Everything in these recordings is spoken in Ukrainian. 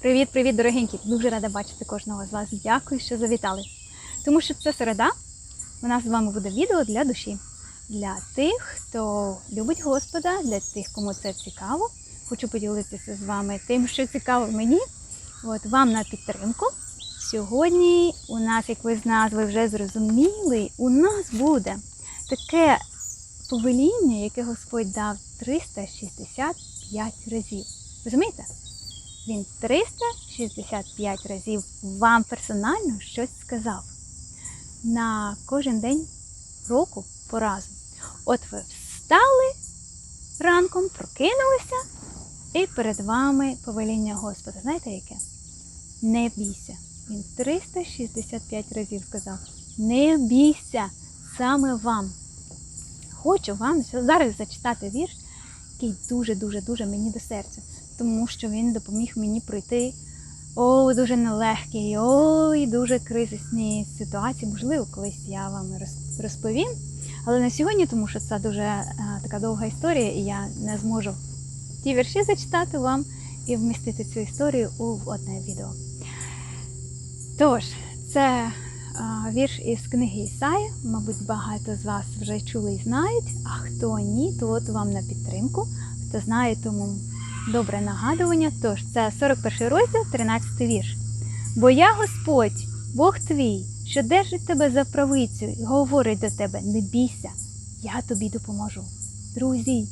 Привіт-привіт, дорогенькі! Дуже рада бачити кожного з вас. Дякую, що завітали. Тому що це середа. У нас з вами буде відео для душі. Для тих, хто любить Господа, для тих, кому це цікаво. Хочу поділитися з вами тим, що цікаво мені. От вам на підтримку. Сьогодні у нас, як ви з назви вже зрозуміли, у нас буде таке повеління, яке Господь дав 365 разів. Розумієте? Він 365 разів вам персонально щось сказав. На кожен день року по разу. От ви встали ранком, прокинулися, і перед вами повеління Господа. Знаєте яке? Не бійся. Він 365 разів сказав: Не бійся саме вам. Хочу вам зараз зачитати вірш, який дуже-дуже-дуже мені до серця тому що він допоміг мені пройти о, дуже нелегкі, ой, дуже кризисні ситуації. Можливо, колись я вам розповім. Але не сьогодні, тому що це дуже а, така довга історія, і я не зможу ті вірші зачитати вам і вмістити цю історію у одне відео. Тож, це а, вірш із книги Ісая. Мабуть, багато з вас вже чули і знають. А хто ні, то от вам на підтримку. Хто знає, тому добре нагадування. Тож, це 41 розділ, 13 вірш. Бо я Господь, Бог твій, що держить тебе за правицю і говорить до тебе: не бійся, я тобі допоможу. Друзі,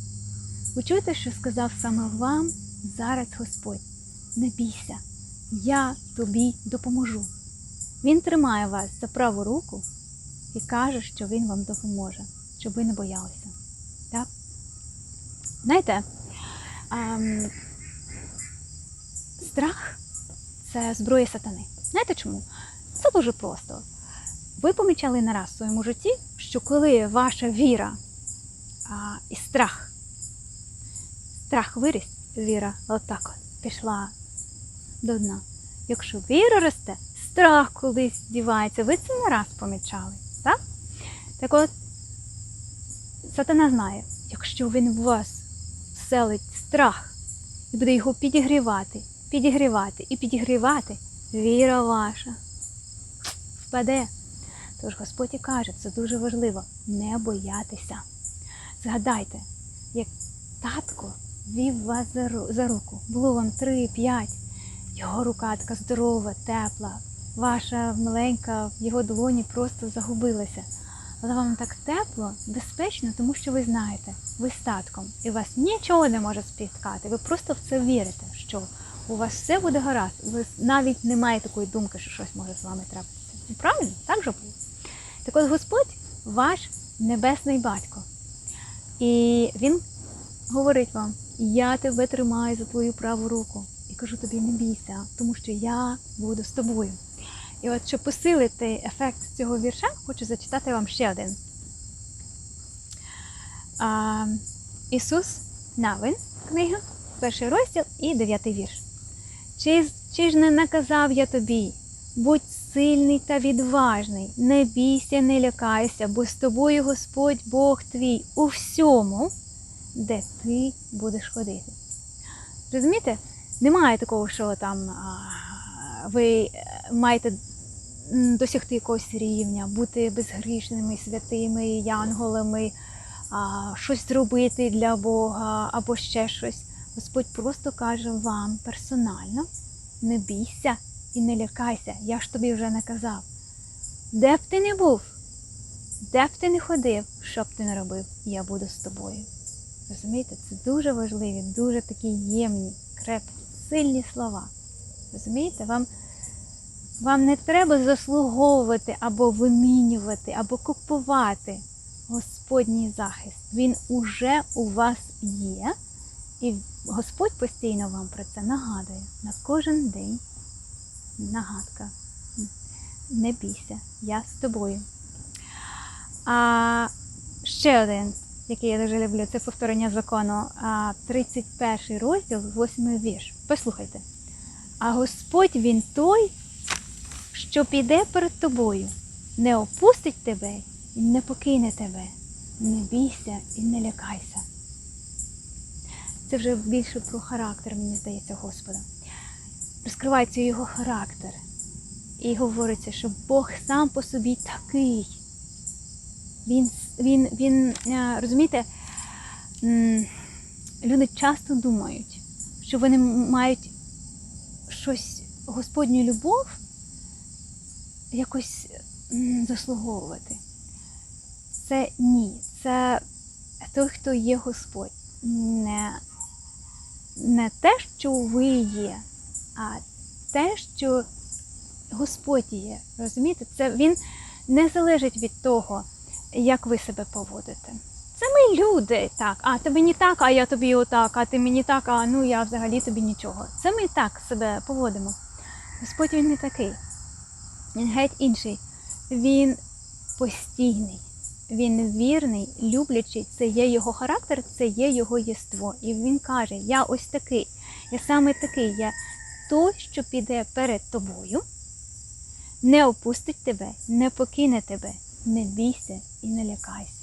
ви чуєте, що сказав саме вам зараз Господь? Не бійся, я тобі допоможу. Він тримає вас за праву руку і каже, що Він вам допоможе, щоб ви не боялися. Так? Знаєте, страх це зброя сатани. Знаєте чому? Це дуже просто. Ви помічали не раз в своєму житті, що коли ваша віра а, і страх, страх виріс, віра отак от пішла до дна. Якщо віра росте, страх колись дівається. Ви це не раз помічали. Так? Так от, сатана знає, якщо він вас вселить страх і буде його підігрівати, підігрівати і підігрівати, віра ваша впаде. Тож Господь і каже, це дуже важливо не боятися. Згадайте, як татко вів вас за руку, було вам три-п'ять, його рука така здорова, тепла, ваша маленька в його долоні просто загубилася. Але вам так тепло, безпечно, тому що ви знаєте, ви статком, і вас нічого не може спіткати. Ви просто в це вірите, що у вас все буде гаразд. Ви навіть не маєте такої думки, що щось може з вами трапитися. І правильно? Так же було. Так от Господь ваш небесний батько. І Він говорить вам: я тебе тримаю за твою праву руку. І кажу тобі, не бійся, тому що я буду з тобою. І от, щоб посилити ефект цього вірша, хочу зачитати вам ще один. А, Ісус Навин, книга, перший розділ і дев'ятий вірш. Чи, чи ж не наказав я тобі? Будь сильний та відважний, не бійся, не лякайся, бо з тобою Господь Бог твій у всьому, де ти будеш ходити. Розумієте? Немає такого, що там а, ви маєте досягти якогось рівня, бути безгрішними, святими, янголами, щось зробити для Бога або ще щось. Господь просто каже вам персонально: не бійся і не лякайся, я ж тобі вже наказав. Де б ти не був, де б ти не ходив, що б ти не робив, я буду з тобою. Розумієте, це дуже важливі, дуже такі ємні, крепкі, сильні слова. Розумієте, вам вам не треба заслуговувати або вимінювати, або купувати Господній захист. Він уже у вас є, і Господь постійно вам про це нагадує на кожен день. Нагадка. Не бійся, я з тобою. А ще один, який я дуже люблю, це повторення закону. 31 розділ, 8 вірш. Послухайте. А Господь він той що піде перед тобою, не опустить тебе і не покине тебе. Не бійся і не лякайся. Це вже більше про характер, мені здається, Господа. розкривається його характер. І говориться, що Бог сам по собі такий. Він, він, він е, розумієте, люди часто думають, що вони мають щось, Господню любов якось заслуговувати. Це ні. Це той, хто є Господь. Не, не те, що ви є, а те, що Господь є. Розумієте? Це він не залежить від того, як ви себе поводите. Це ми люди, так. А ти мені так, а я тобі отак, а ти мені так, а ну я взагалі тобі нічого. Це ми так себе поводимо. Господь він не такий. Він геть інший. Він постійний, він вірний, люблячий. Це є його характер, це є його єство. І він каже: Я ось такий, я саме такий, я той, що піде перед тобою, не опустить тебе, не покине тебе, не бійся і не лякайся.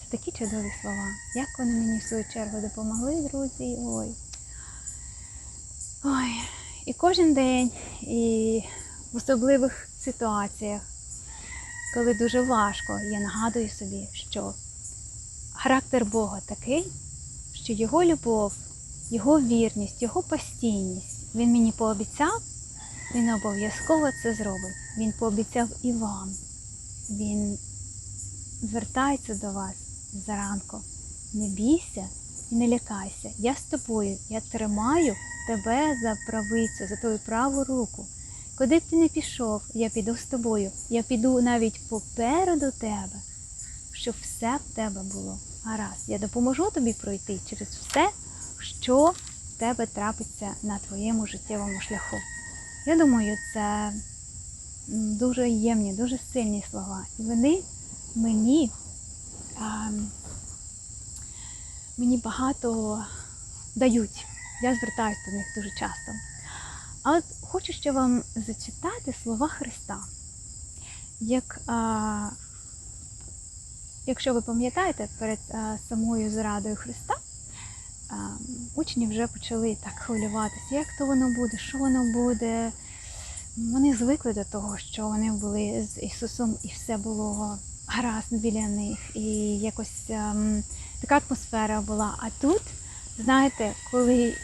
Це такі чудові слова. Як вони мені в свою чергу допомогли, друзі. Ой. Ой. І кожен день, і в особливих ситуаціях, коли дуже важко, я нагадую собі, що характер Бога такий, що Його любов, Його вірність, Його постійність, Він мені пообіцяв, Він обов'язково це зробить. Він пообіцяв і вам. Він звертається до вас зранку. Не бійся і не лякайся. Я з тобою, я тримаю тебе за правицю, за твою праву руку. Куди б ти не пішов, я піду з тобою. Я піду навіть попереду тебе, щоб все в тебе було гаразд. Я допоможу тобі пройти через все, що в тебе трапиться на твоєму життєвому шляху. Я думаю, це дуже ємні, дуже сильні слова. І вони мені, а, мені багато дають. Я звертаюся до них дуже часто. А от хочу ще вам зачитати слова Христа. Як, а, якщо ви пам'ятаєте, перед а, самою зрадою Христа а, учні вже почали так хвилюватися, як то воно буде, що воно буде. Вони звикли до того, що вони були з Ісусом і все було гаразд біля них, і якось ем, така атмосфера була. А тут, знаєте, коли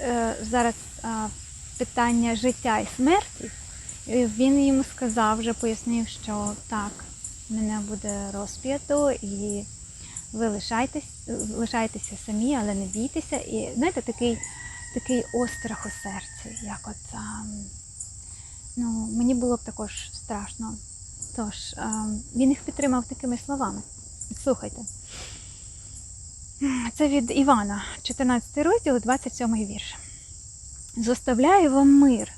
е, зараз а, питання життя і смерті, е, він йому сказав, вже пояснив, що так, мене буде розп'ято, і ви лишайтесь, лишайтеся самі, але не бійтеся. І знаєте, такий, такий острах у серці, як от. А, ну, мені було б також страшно. Тож, а, він їх підтримав такими словами. Слухайте. Це від Івана, 14 розділ, 27 вірш. Зоставляю вам мир.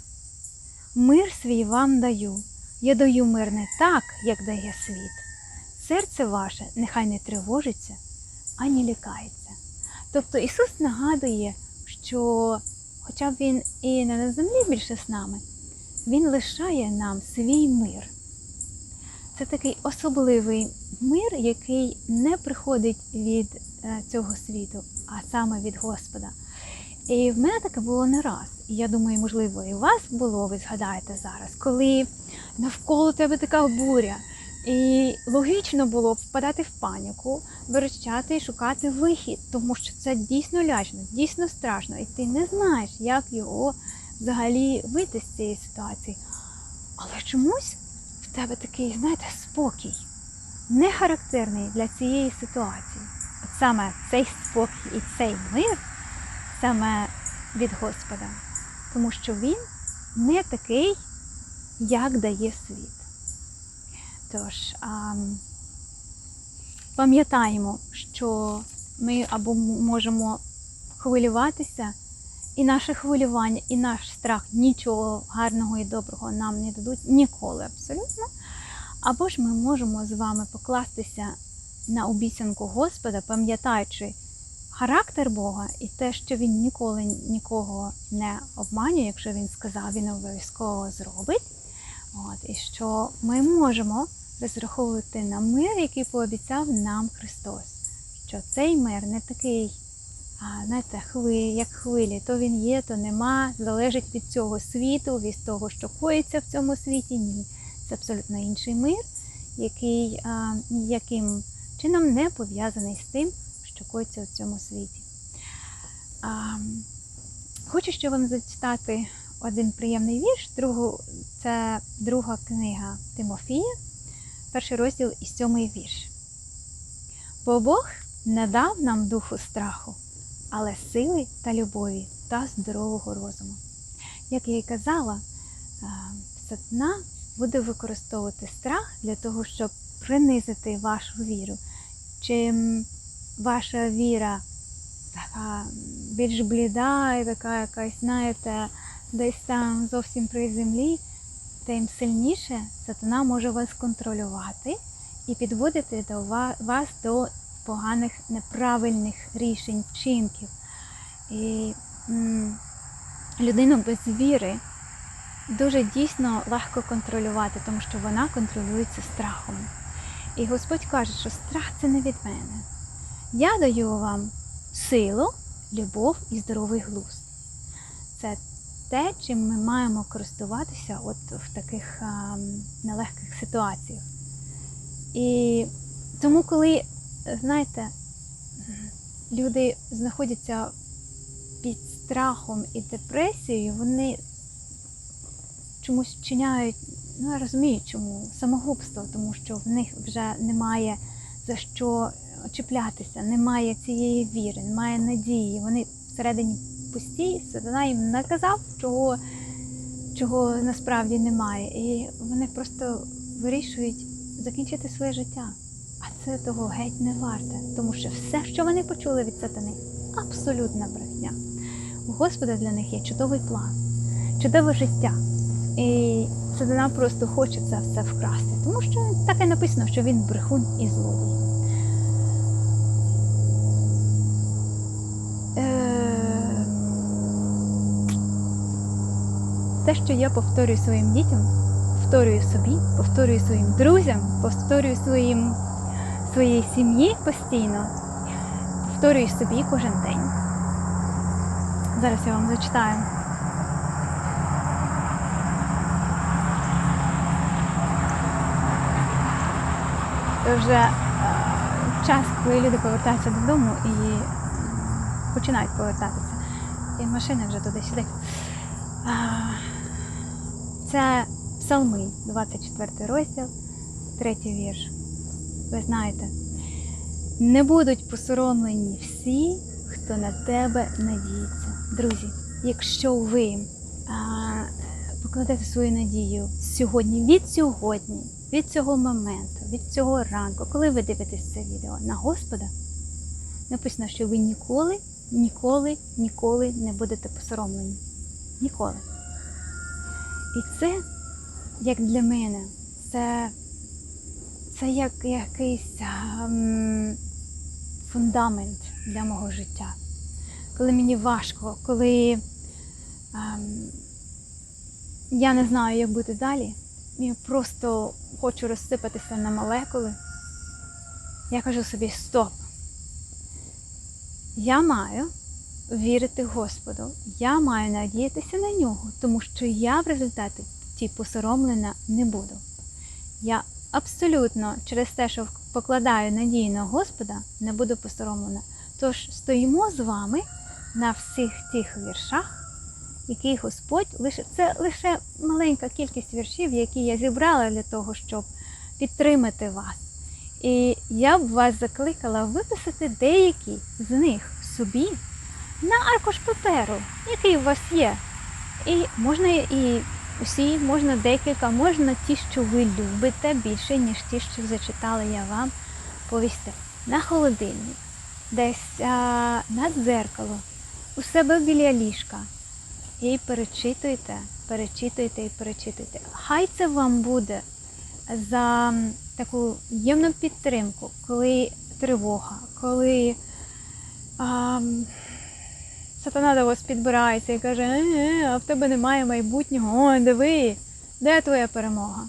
Мир свій вам даю. Я даю мир не так, як дає світ. Серце ваше нехай не тривожиться, ані лякається. Тобто Ісус нагадує, що, хоча б Він і не на землі більше з нами, Він лишає нам свій мир. Це такий особливий мир, який не приходить від е, цього світу, а саме від Господа. І в мене таке було не раз. І я думаю, можливо, і у вас було, ви згадаєте зараз, коли навколо тебе така буря. І логічно було б впадати в паніку, верещати і шукати вихід, тому що це дійсно лячно, дійсно страшно, і ти не знаєш, як його взагалі вийти з цієї ситуації. Але чомусь в тебе такий, знаєте, спокій, не характерний для цієї ситуації. От саме цей спокій і цей мир саме від Господа, тому що він не такий, як дає світ. Тож, пам'ятаємо, що ми або можемо хвилюватися, і наше хвилювання, і наш страх нічого гарного і доброго нам не дадуть ніколи абсолютно. Або ж ми можемо з вами покластися на обіцянку Господа, пам'ятаючи характер Бога і те, що Він ніколи нікого не обманює, якщо він сказав, він обов'язково зробить. От, і що ми можемо розраховувати на мир, який пообіцяв нам Христос. Що цей мир не такий а, знаєте, хвилі, як хвилі. То він є, то нема. Залежить від цього світу, від того, що коїться в цьому світі. Ні. Це абсолютно інший мир, який а, ніяким чином не пов'язаний з тим, що коїться в цьому світі. А, хочу ще вам зачитати один приємний вірш. Другу, це друга книга Тимофія, перший розділ і сьомий вірш. Бо Бог не дав нам духу страху, але сили та любові та здорового розуму. Як я і казала, а, сатана буде використовувати страх для того, щоб принизити вашу віру. Чим ваша віра така більш бліда і така якась, знаєте, десь там зовсім при землі, тим сильніше сатана може вас контролювати і підводити до ва- вас до поганих неправильних рішень, вчинків. І м, людину без віри дуже дійсно легко контролювати, тому що вона контролюється страхом. І Господь каже, що страх це не від мене. Я даю вам силу, любов і здоровий глузд. Це те, чим ми маємо користуватися от в таких а, нелегких ситуаціях. І тому, коли, знаєте, люди знаходяться під страхом і депресією, вони чомусь вчиняють, ну я розумію, чому самогубство, тому що в них вже немає за що чіплятися, немає цієї віри, немає надії. Вони всередині пусті, сатана їм наказав, чого, чого насправді немає. І вони просто вирішують закінчити своє життя. А це того геть не варте, тому що все, що вони почули від сатани, абсолютна брехня. У Господа для них є чудовий план, чудове життя. І сатана просто хоче це все вкрасти, тому що так і написано, що він брехун і злодій. Е, Те, що я повторюю своїм дітям, повторюю собі, повторюю своїм друзям, повторюю своїм, своїй сім'ї постійно, повторюю собі кожен день. Зараз я вам зачитаю. Вже е, час, коли люди повертаються додому і починають повертатися. І машини вже туди-сюди. Це Псалми, 24 розділ, третій вірш. Ви знаєте, не будуть посоромлені всі, хто на тебе надіється. Друзі, якщо ви а, покладете свою надію сьогодні, від сьогодні, від цього моменту, від цього ранку, коли ви дивитесь це відео на Господа, написано, що ви ніколи, ніколи, ніколи не будете посоромлені. Ніколи. І це, як для мене, це, це як якийсь ем, фундамент для мого життя. Коли мені важко, коли ем, я не знаю, як бути далі, я просто хочу розсипатися на молекули, я кажу собі стоп. Я маю вірити Господу, я маю надіятися на нього, тому що я в результаті ті посоромлена не буду. Я абсолютно через те, що покладаю надію на Господа, не буду посоромлена. Тож стоїмо з вами на всіх тих віршах, які Господь лише це лише маленька кількість віршів, які я зібрала для того, щоб підтримати вас. І я б вас закликала виписати деякі з них собі на аркуш паперу, який у вас є. І можна і усі, можна декілька, можна ті, що ви любите більше, ніж ті, що зачитала я вам повісти. На холодильник, десь а, на дзеркало, у себе біля ліжка. І перечитуйте, перечитуйте і перечитуйте. Хай це вам буде за таку ємну підтримку, коли тривога, коли а, сатана до вас підбирається і каже, е, а в тебе немає майбутнього, ой, диви, де твоя перемога?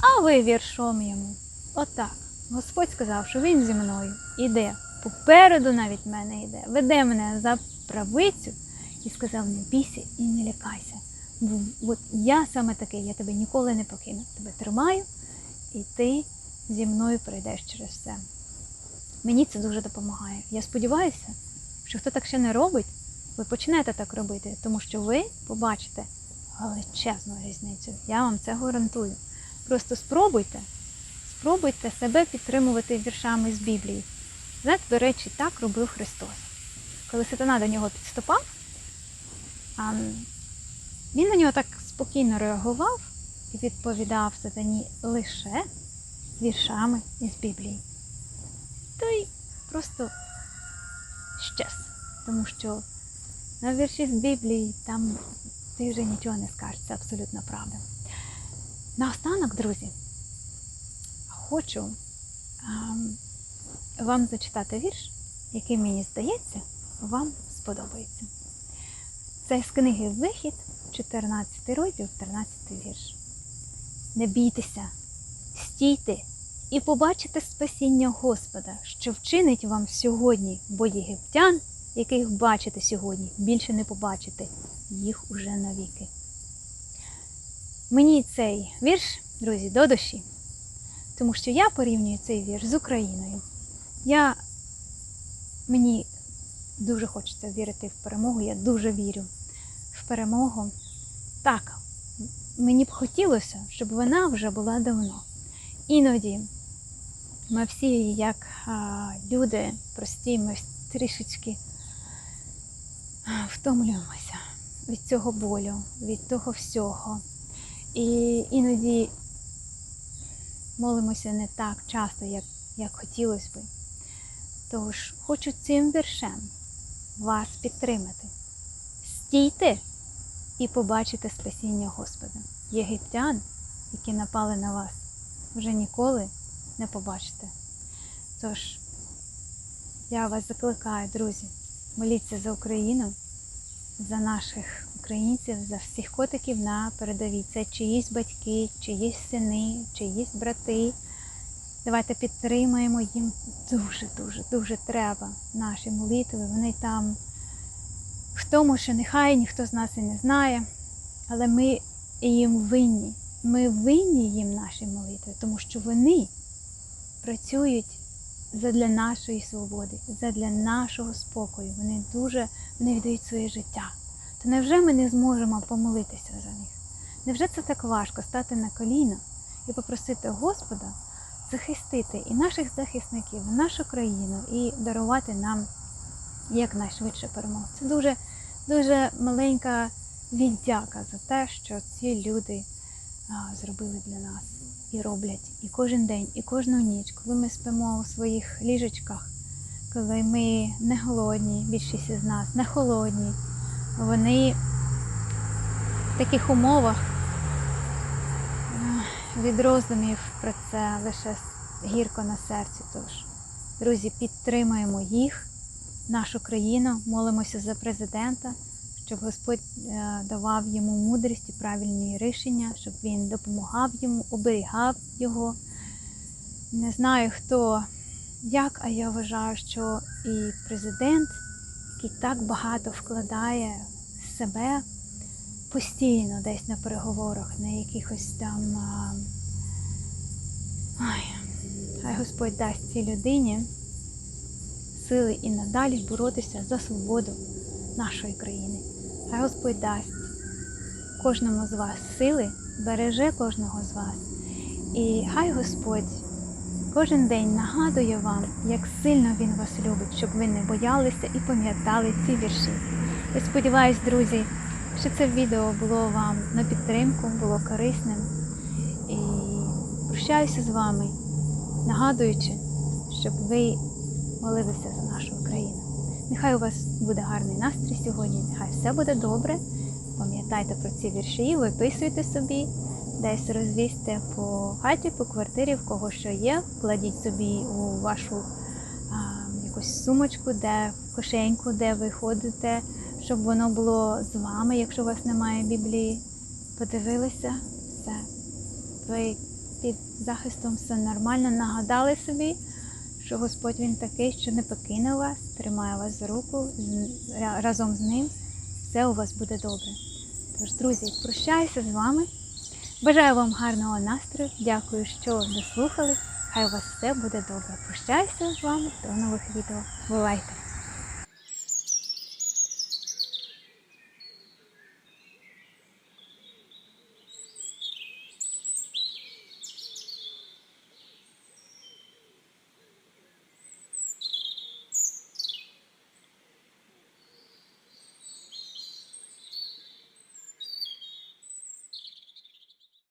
А ви віршом йому. Отак. Господь сказав, що він зі мною іде. попереду навіть мене йде, веде мене за правицю і сказав: не бійся і не лякайся. От я саме такий, я тебе ніколи не покину. Тебе тримаю, і ти зі мною пройдеш через все. Мені це дуже допомагає. Я сподіваюся, що хто так ще не робить, ви почнете так робити, тому що ви побачите величезну різницю. Я вам це гарантую. Просто спробуйте, спробуйте себе підтримувати віршами з Біблії. Знаєте, до речі, так робив Христос. Коли сатана до нього підступав, він на нього так спокійно реагував і відповідав сатані лише віршами із Біблії. Той просто щез, тому що на вірші з Біблії там ти вже нічого не скажеш, це абсолютно правда. Наостанок, друзі, хочу ам, вам зачитати вірш, який мені здається, вам сподобається. Це з книги Вихід, 14 розділ, 13 вірш. Не бійтеся, стійте і побачите спасіння Господа, що вчинить вам сьогодні, бо єгиптян, яких бачите сьогодні, більше не побачите, їх уже навіки. Мені цей вірш, друзі, до душі, тому що я порівнюю цей вірш з Україною. Я мені дуже хочеться вірити в перемогу. Я дуже вірю перемогу. Так, мені б хотілося, щоб вона вже була давно. Іноді ми всі, як а, люди прості, ми трішечки втомлюємося від цього болю, від того всього. І іноді молимося не так часто, як, як хотілося би. Тож хочу цим віршем вас підтримати. Стійте і побачите спасіння Господа. Єгиптян, які напали на вас, вже ніколи не побачите. Тож, я вас закликаю, друзі, моліться за Україну, за наших українців, за всіх котиків на передовій. Це чиїсь батьки, чиїсь сини, чиїсь брати. Давайте підтримаємо їм дуже-дуже, дуже треба наші молитви. Вони там в тому, що нехай ніхто з нас і не знає, але ми їм винні. Ми винні їм наші молитви, тому що вони працюють задля нашої свободи, задля нашого спокою. Вони дуже вони віддають своє життя. То невже ми не зможемо помолитися за них? Невже це так важко стати на коліна і попросити Господа захистити і наших захисників, нашу країну, і дарувати нам якнайшвидше перемогу? Це дуже, дуже маленька віддяка за те, що ці люди зробили для нас і роблять і кожен день, і кожну ніч, коли ми спимо у своїх ліжечках, коли ми не голодні, більшість із нас не холодні, вони в таких умовах від роздумів про це лише гірко на серці. Тож, друзі, підтримаємо їх, нашу країну, молимося за президента, щоб Господь е, давав йому мудрість і правильні рішення, щоб він допомагав йому, оберігав його. Не знаю хто як, а я вважаю, що і президент, який так багато вкладає в себе постійно десь на переговорах, на якихось там. а, Ой, хай Господь дасть цій людині сили і надалі боротися за свободу нашої країни. Хай Господь дасть кожному з вас сили, береже кожного з вас. І хай Господь кожен день нагадує вам, як сильно Він вас любить, щоб ви не боялися і пам'ятали ці вірші. Я сподіваюсь, друзі, що це відео було вам на підтримку, було корисним. І прощаюся з вами, нагадуючи, щоб ви молилися за нашу Україну. Нехай у вас буде гарний настрій сьогодні, нехай все буде добре. Пам'ятайте про ці вірші, виписуйте собі, десь розвісьте по хаті, по квартирі, в кого що є. Кладіть собі у вашу а, якусь сумочку, де в кишеньку, де ви ходите, щоб воно було з вами, якщо у вас немає Біблії. Подивилися, все. Ви під захистом все нормально, нагадали собі, що Господь Він такий, що не покине вас, тримає вас за руку, разом з ним все у вас буде добре. Тож, друзі, прощаюся з вами. Бажаю вам гарного настрою. Дякую, що дослухали. Хай у вас все буде добре. Прощаюся з вами до нових відео. Бувайте!